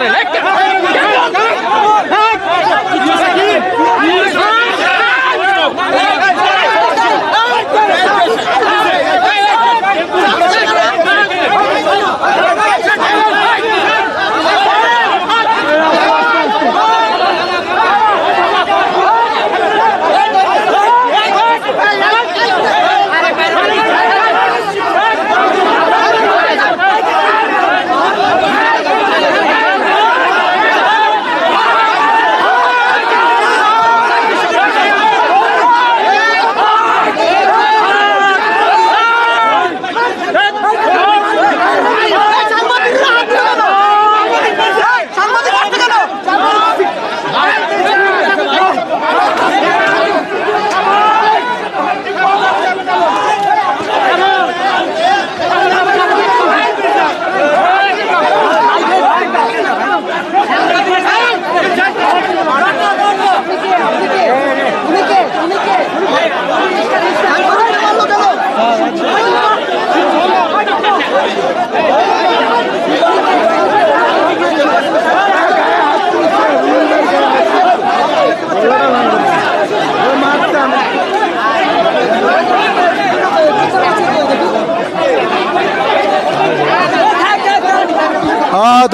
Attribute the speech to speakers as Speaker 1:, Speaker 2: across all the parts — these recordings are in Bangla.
Speaker 1: করে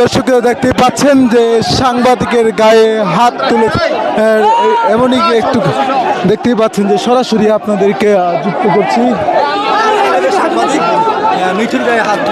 Speaker 1: দর্শক দেখতে পাচ্ছেন যে সাংবাদিকের গায়ে হাত তুলে এমনই একটু দেখতেই পাচ্ছেন যে সরাসরি আপনাদেরকে যুক্ত করছি।
Speaker 2: মিঠুর গায়ে হাত